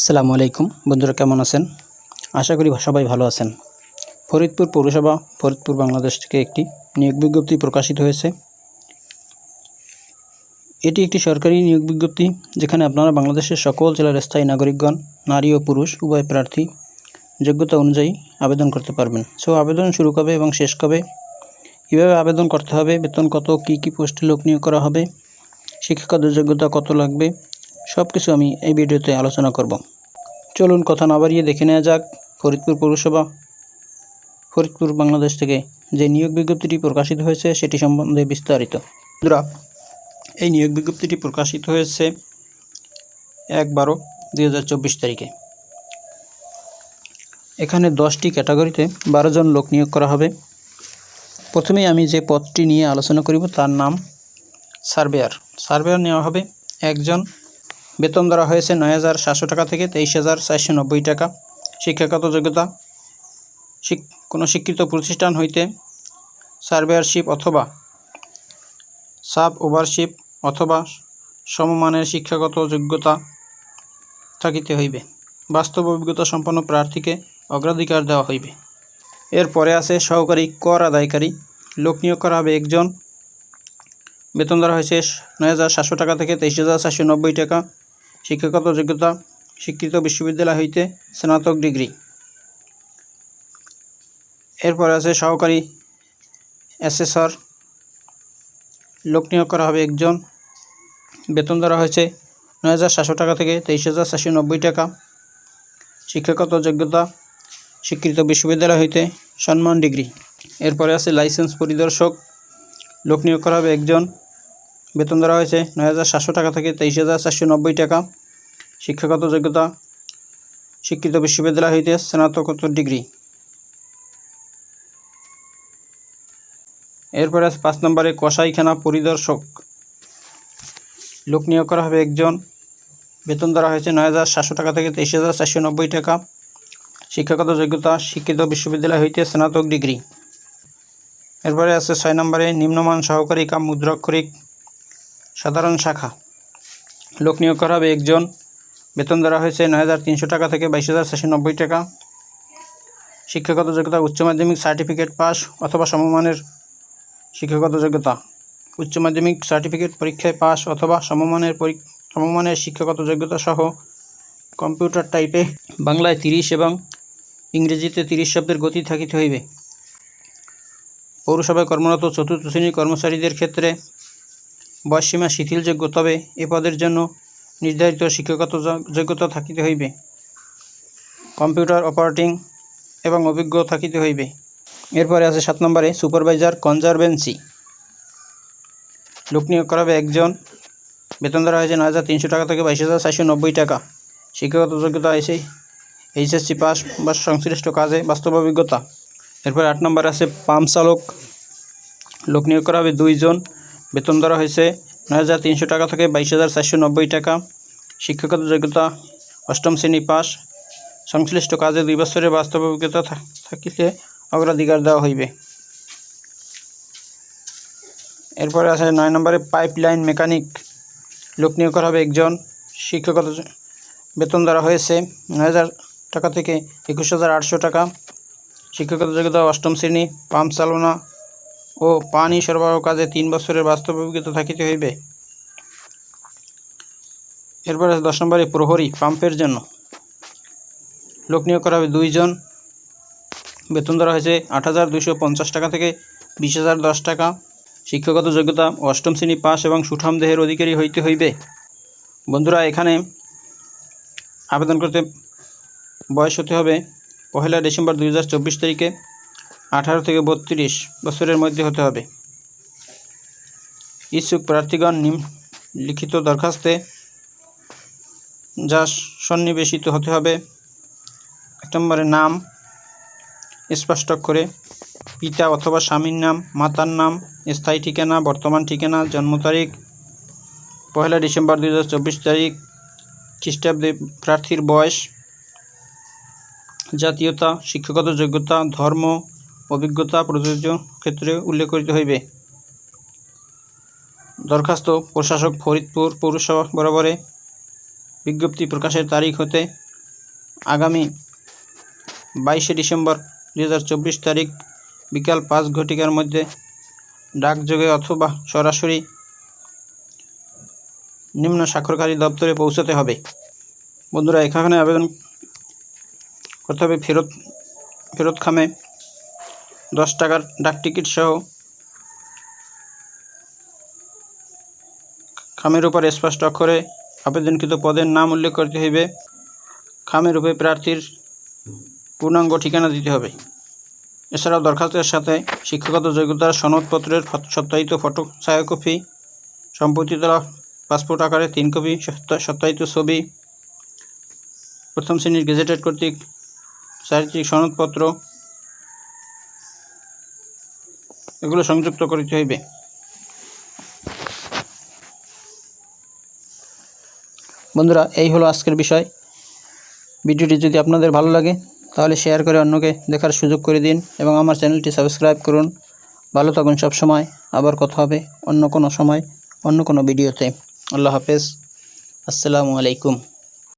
আসসালামু আলাইকুম। বন্ধুরা, কেমন আছেন? আশা করি সবাই ভালো আছেন। ফরিদপুর পৌরসভা, ফরিদপুর বাংলাদেশ থেকে একটি নিয়োগ বিজ্ঞপ্তি প্রকাশিত হয়েছে। এটি একটি সরকারি নিয়োগ বিজ্ঞপ্তি, যেখানে আপনারা বাংলাদেশের সকল জেলার স্থায়ী নাগরিকগণ, নারী ও পুরুষ, উভয় প্রার্থী যোগ্যতা অনুযায়ী আবেদন করতে পারবেন। সো, আবেদন শুরু কবে এবং শেষ কবে? কীভাবে আবেদন করতে হবে? বেতন কত? কী কী পোস্টে লোক নিয়োগ করা হবে? শিক্ষাগত যোগ্যতা কত লাগবে? সব কিছু আমি এই ভিডিওতে আলোচনা করব। চলুন কথা না বাড়িয়ে দেখে নেওয়া যাক ফরিদপুর পৌরসভা। ফরিদপুর বাংলাদেশ থেকে যে নিয়োগ বিজ্ঞপ্তিটি প্রকাশিত হয়েছে, সেটি সম্বন্ধে বিস্তারিত। বন্ধুরা, এই নিয়োগ বিজ্ঞপ্তিটি প্রকাশিত হয়েছে এক বারো দুই তারিখে। এখানে দশটি ক্যাটাগরিতে বারো জন লোক নিয়োগ করা হবে। প্রথমেই আমি যে পদটি নিয়ে আলোচনা করিব, তার নাম সার্ভেয়ার। সার্ভেয়ার নেওয়া হবে একজন বেতন ধরা হয়েছে নয় হাজার সাতশো টাকা থেকে তেইশ হাজার চারশো নব্বই টাকা। শিক্ষাগত যোগ্যতা কোনো শিক্ষিত প্রতিষ্ঠান হইতে সার্ভেয়ারশিপ অথবা সাব ওভারশিপ অথবা সমমানের শিক্ষাগত যোগ্যতা থাকিতে হইবে। বাস্তব অভিজ্ঞতা সম্পন্ন প্রার্থীকে অগ্রাধিকার দেওয়া হইবে। এরপরে আছে সহকারী কর আদায়কারী। লোক নিয়োগ করা হবে একজন। বেতন ধরা হয়েছে নয় হাজার সাতশো টাকা থেকে তেইশ হাজার চারশো নব্বই টাকা। শিক্ষাগত যোগ্যতা, স্বীকৃত বিশ্ববিদ্যালয় হইতে স্নাতক ডিগ্রি। এরপরে আছে সহকারী অ্যাসেসর। লোক নিয়োগ করা হবে একজন। বেতন ধরা হয়েছে নয় হাজার সাতশো টাকা থেকে তেইশ হাজার চারশো নব্বই টাকা। শিক্ষাগত যোগ্যতা, স্বীকৃত বিশ্ববিদ্যালয় হইতে সম্মান ডিগ্রি। এরপরে আছে লাইসেন্স পরিদর্শক। লোক নিয়োগ করা হবে একজন। বেতন ধরা হয়েছে নয় হাজার সাতশো টাকা থেকে তেইশ হাজার চারশো নব্বই টাকা। শিক্ষাগত যোগ্যতা, শিক্ষিত বিশ্ববিদ্যালয় হইতে স্নাতকোত্তর ডিগ্রি। এরপরে আছে পাঁচ নম্বরে কসাইখানা পরিদর্শক। লোক নিয়োগ করা হবে একজন। বেতন ধরা হয়েছে নয় হাজার সাতশো টাকা থেকে তেইশ হাজার চারশো নব্বই টাকা। শিক্ষাগত যোগ্যতা, শিক্ষিত বিশ্ববিদ্যালয় হইতে স্নাতক ডিগ্রি। এরপরে আছে ছয় নম্বরে নিম্নমান সহকারী কাম মুদ্রাক্ষরিক সাধারণ শাখা। লোক নিয়োগ করা হবে একজন। বেতন ধরা হয়েছে নয় হাজার তিনশো টাকা থেকে বাইশ হাজার ছশো নব্বই টাকা। শিক্ষাগত যোগ্যতা, উচ্চ মাধ্যমিক সার্টিফিকেট পাস অথবা সমমানের শিক্ষাগত যোগ্যতা। উচ্চ মাধ্যমিক সার্টিফিকেট পরীক্ষায় পাস অথবা সমমানের সমমানের শিক্ষাগত যোগ্যতা সহ কম্পিউটার টাইপে বাংলায় তিরিশ এবং ইংরেজিতে তিরিশ শব্দের গতি থাকিতে হইবে। পৌরসভায় কর্মরত চতুর্থ শ্রেণির কর্মচারীদের ক্ষেত্রে বয়সসীমা শিথিলযোগ্য, তবে এ পদের জন্য নির্ধারিত শিক্ষাগত যোগ- যোগ্যতা থাকিতে হইবে। কম্পিউটার অপারেটিং এবং অভিজ্ঞ থাকিতে হইবে। এরপরে আছে সাত নম্বরে, সুপারভাইজার কনজারভেন্সি। লোক নিয়োগ করা হবে একজন। বেতন ধরা হয়েছে নয় হাজার তিনশো টাকা থেকে বাইশ হাজার চারশো নব্বই টাকা। শিক্ষাগত যোগ্যতা এসে এইচএসসি পাস বা সংশ্লিষ্ট কাজে বাস্তব অভিজ্ঞতা। এরপর আট নম্বর আছে পাম্প চালক লোক নিয়োগ করা হবে দুইজন। বেতন ধরা হয়েছে নয় হাজার তিনশো টাকা থেকে বাইশ হাজার চারশো নব্বই টাকা। শিক্ষাগত যোগ্যতা অষ্টম শ্রেণি পাস। সংশ্লিষ্ট কাজে দুই বছরের বাস্তব অভিজ্ঞতা থাকিলে অগ্রাধিকার দেওয়া হইবে। এরপরে আছে নয় নম্বরে পাইপ লাইন মেকানিক। লোক নিয়োগ করা হবে একজন। শিক্ষাগত বেতন ধরা হয়েছে নয় হাজার টাকা থেকে একুশ হাজার আটশো টাকা। শিক্ষাগত যোগ্যতা অষ্টম শ্রেণি পাম্প চালনা। ও পানি সরবরাহ কাজে তিন বছরের বাস্তব অভিজ্ঞতা থাকিতে হইবে। এরপরে দশ নম্বরে প্রহরী, পাম্পের জন্য। লোক নিয়োগ করা হবে দুইজন। বেতন ধরা হয়েছে আট হাজার দুশো পঞ্চাশ টাকা থেকে বিশ হাজার দশ টাকা। শিক্ষাগত যোগ্যতা, অষ্টম শ্রেণি পাস এবং সুঠাম দেহের অধিকারী হইতে হইবে। বন্ধুরা, এখানে আবেদন করতে বয়স হতে হবে পহেলা ডিসেম্বর দুই হাজার চব্বিশ তারিখে। আঠারো থেকে বত্রিশ বছরের মধ্যে হতে হবে। ইচ্ছুক প্রার্থীগণ লিখিত দরখাস্তে যা সন্নিবেশিত হতে হবে। এক নম্বরে নাম স্পষ্ট করে পিতা অথবা স্বামীর নাম, মাতার নাম, স্থায়ী ঠিকানা, বর্তমান ঠিকানা, জন্ম তারিখ, পহেলা ডিসেম্বর দুই হাজার চব্বিশ তারিখ, খ্রিস্টাব্দে প্রার্থীর বয়স, জাতীয়তা, শিক্ষাগত যোগ্যতা, ধর্ম অভিজ্ঞতা প্রযোজ্য ক্ষেত্রে উল্লেখ করিতে হইবে। দরখাস্ত প্রশাসক ফরিদপুর পৌরসভা বরাবরে বিজ্ঞপ্তি প্রকাশের তারিখ হতে আগামী বাইশে ডিসেম্বর দুই হাজার চব্বিশ তারিখ বিকাল পাঁচ ঘটিকার মধ্যে ডাকযোগে অথবা সরাসরি নিম্ন স্বাক্ষরকারী দপ্তরে পৌঁছাতে হবে। বন্ধুরা, এখানে আবেদন করতে হবে ফেরত ফেরত খামে দশ টাকার ডাক টিকিট সহ খামের উপর স্পষ্ট অক্ষরে আবেদনকৃত পদের নাম উল্লেখ করতে হইবে। খামের উপরে প্রার্থীর পূর্ণাঙ্গ ঠিকানা দিতে হবে। এছাড়াও দরখাস্তের সাথে শিক্ষাগত যোগ্যতার সনদপত্রের সত্যায়িত ফটো, ছায়াকপি সম্পত্তিত পাসপোর্ট আকারে তিন কপি, সত্য- সত্যায়িত ছবি, প্রথম শ্রেণির গেজেটেড কর্তৃক চারিত্রিক সনদপত্র এগুলো সংযুক্ত করতে হইবে। বন্ধুরা, এই হলো আজকের বিষয়। ভিডিওটি যদি আপনাদের ভালো লাগে, তাহলে শেয়ার করে অন্যকে দেখার সুযোগ করে দিন এবং আমার চ্যানেলটি সাবস্ক্রাইব করুন। ভালো থাকুন সব সময় আবার কথা হবে অন্য কোনো সময়, অন্য কোনো ভিডিওতে। আল্লাহ হাফেজ। আসসালামু আলাইকুম।